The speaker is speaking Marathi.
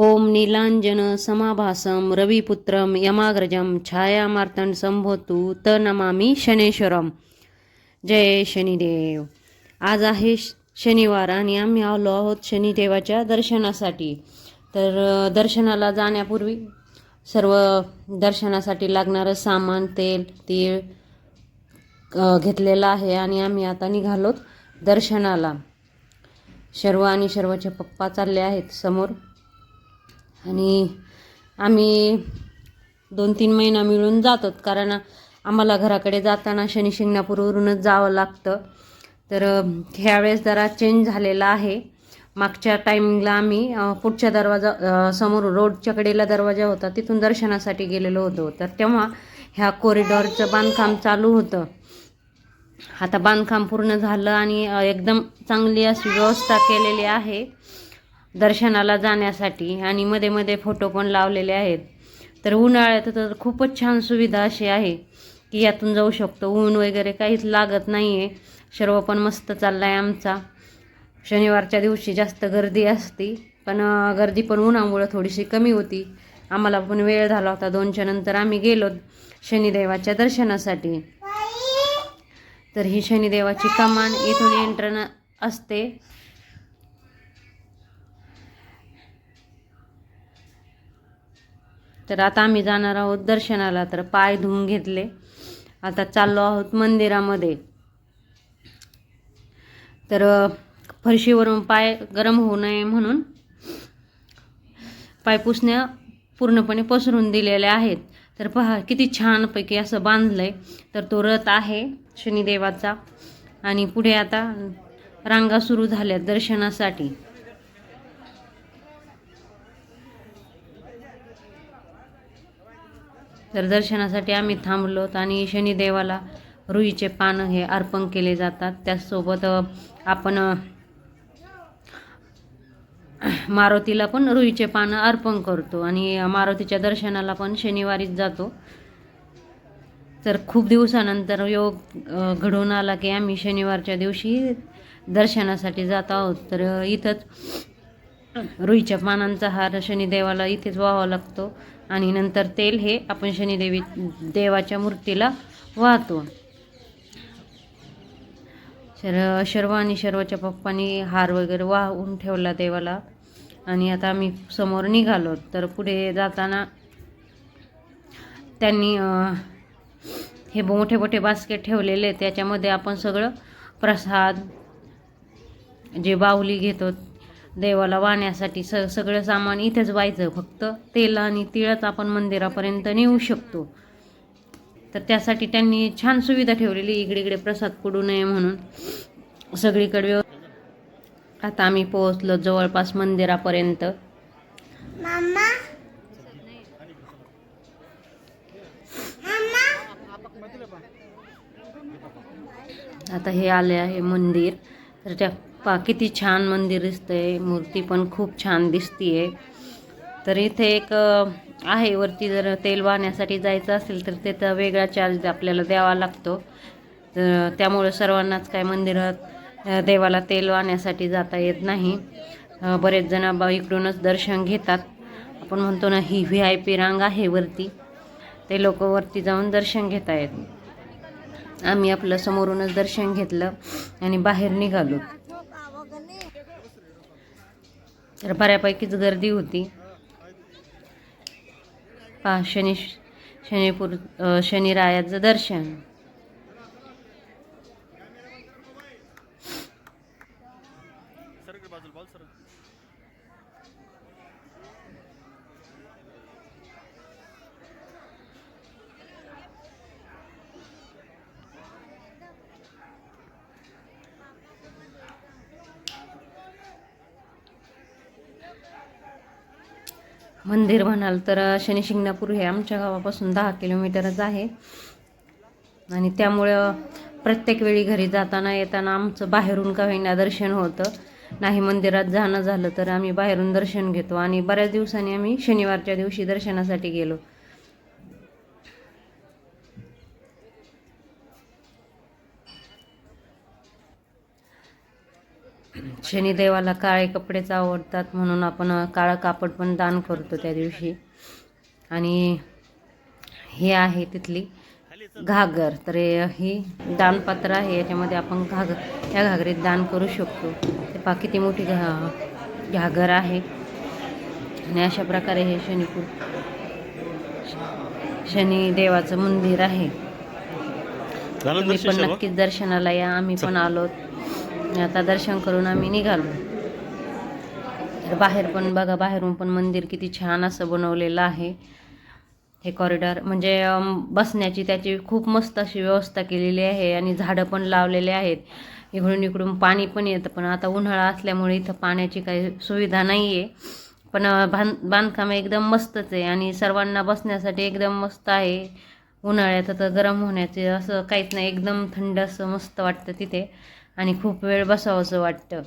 ओम नीलांजन समाभासम रविपुत्रम यमाग्रजम छायामार्तन संभोतू त नमामी शनेश्वरम जय शनिदेव। आज आहे श- शनिवार आणि आम्ही आलो आहोत शनिदेवाच्या दर्शनासाठी. तर दर्शनाला जाण्यापूर्वी सर्व दर्शनासाठी लागणारं सामान तेल तीळ घेतलेलं आहे आणि आम्ही आता निघालोत दर्शनाला. शर्व आणि शर्वाचे पप्पा चालले आहेत समोर. आणि आम्ही दोन तीन महिना मिळून जातो कारण आम्हाला घराकडे जाताना शनी शिंगणापूरवरूनच जावं लागतं. तर ह्यावेळेस जरा चेंज झालेला आहे. मागच्या टायमिंगला आम्ही पुढच्या दरवाजा समोर रोडच्या कडेला दरवाजा होता तिथून दर्शनासाठी गेलेलो होतो. तर तेव्हा ह्या कॉरिडॉरचं बांधकाम चालू होतं. आता बांधकाम पूर्ण झालं आणि एकदम चांगली अशी व्यवस्था केलेली आहे. दर्शनाला जाण्यासाठी आणि मध्ये मध्ये फोटो पण लावलेले आहेत. तर उन्हाळ्यात तर खूपच छान सुविधा अशी आहे की यातून जाऊ शकतो. ऊन वगैरे काहीच लागत नाही आहे सर्व पण मस्त चालला आहे आमचा. शनिवारच्या दिवशी जास्त गर्दी असती पण गर्दी पण उन्हामुळं थोडीशी कमी होती. आम्हाला पण वेळ झाला होता. दोनच्या नंतर आम्ही गेलो शनिदेवाच्या दर्शनासाठी. तर ही शनिदेवाची कमान इथून एंट्रन असते. तर आता आम्ही जाणार आहोत दर्शनाला तर पाय धुवून घेतले. आता चाललो आहोत मंदिरामध्ये. तर फरशीवरून पाय गरम होऊ नये म्हणून पायपुसण्या पूर्णपणे पसरून दिलेल्या आहेत. तर पहा किती छानपैकी असं बांधलंय. तर तो रथ आहे शनिदेवाचा. आणि पुढे आता रांगा सुरू झाल्या दर्शनासाठी. तर दर्शनासाठी आम्ही थांबलोत आणि शनिदेवाला रुईचे पानं हे अर्पण केले जातात. त्याचसोबत आपण मारुतीला पण रुईचे पानं अर्पण करतो आणि मारुतीच्या दर्शनाला पण शनिवारीच जातो. तर खूप दिवसानंतर योग घडून आला की आम्ही शनिवारच्या दिवशी दर्शनासाठी जात आहोत. तर इथंच रुईच्या पानांचा हार शनिदेवाला इथेच व्हावा लागतो. आणि नंतर तेल हे आपण शनिदेवी देवाच्या मूर्तीला वाहतो. शर शर्व आणि शर्वाच्या पप्पांनी हार वगैरे वाहून ठेवला देवाला. आणि आता आम्ही समोर निघालो. तर पुढे जाताना त्यांनी हे मोठे मोठे बास्केट ठेवलेले. त्याच्यामध्ये आपण सगळं प्रसाद जे बाहुली घेतो देवाला वाहण्यासाठी स सगळं सामान इथेच व्हायचं. फक्त तेल आणि तिळच आपण मंदिरापर्यंत नेऊ शकतो. तर त्यासाठी त्यांनी छान सुविधा ठेवलेली इकडे इकडे प्रसाद पडू नये म्हणून. सगळीकडे आता आम्ही पोहोचलो जवळपास मंदिरापर्यंत. आता हे आले आहे मंदिर. तर त्या पा किती छान मंदिर दिसतंय मूर्ती पण खूप छान दिसतीये. तर इथे एक आहे वरती जर तेल वाहण्यासाठी जायचं असेल तर त्याचा वेगळा चार्ज आपल्याला द्यावा लागतो. तर त्यामुळे सर्वांनाच काय मंदिरात देवाला तेल वाहण्यासाठी जाता येत नाही. बरेच जण इकडूनच दर्शन घेतात. आपण म्हणतो ना ही व्ही आय पी रांग आहे वरती. ते लोक वरती जाऊन दर्शन घेता येत आम्ही आपलं समोरूनच दर्शन घेतलं आणि बाहेर निघालो. तर बऱ्यापैकीच गर्दी होती. पा शनी शनीपूर शनिरायाचं दर्शन. मंदिर म्हणाल तर शनिशिंगणापूर हे आमच्या गावापासून दहा किलोमीटरच आहे. आणि त्यामुळं प्रत्येक वेळी घरी जाताना येताना आमचं बाहेरून का होईना दर्शन होतं. नाही मंदिरात जाणं झालं तर आम्ही बाहेरून दर्शन घेतो. आणि बऱ्याच दिवसांनी आम्ही शनिवारच्या दिवशी दर्शनासाठी गेलो. शनिदेवाला काळे कपडेच आवडतात म्हणून आपण काळं कापड पण दान करतो त्या दिवशी. आणि हे आहे तिथली घागर. तर हे- दानपात्र आहे याच्यामध्ये आपण घाग या घागरीत दान करू शकतो. ते पहा किती मोठी घा घागर आहे. आणि अशा प्रकारे हे शनिपूर शनिदेवाचं मंदिर आहे. तुम्ही दर्शन पण? नक्कीच दर्शनाला या. आम्ही पण आलोत आता दर्शन करून आम्ही निघालो. तर बाहेर पण बघा बाहेरून पण मंदिर किती छान असं बनवलेलं आहे. हे कॉरिडॉर म्हणजे बसण्याची त्याची खूप मस्त अशी व्यवस्था केलेली आहे आणि झाडं पण लावलेले आहेत. इकडून इकडून पाणी पण येतं पण आता उन्हाळा असल्यामुळे इथं पाण्याची काही सुविधा नाही आहे पण बांध बांधकाम एकदम मस्तच आहे आणि सर्वांना बसण्यासाठी एकदम मस्त आहे. उन्हाळ्यात तर गरम होण्याचे असं काहीच नाही एकदम थंड असं मस्त वाटतं तिथे. आणि खूप वेळ बसावंसं वाटतं.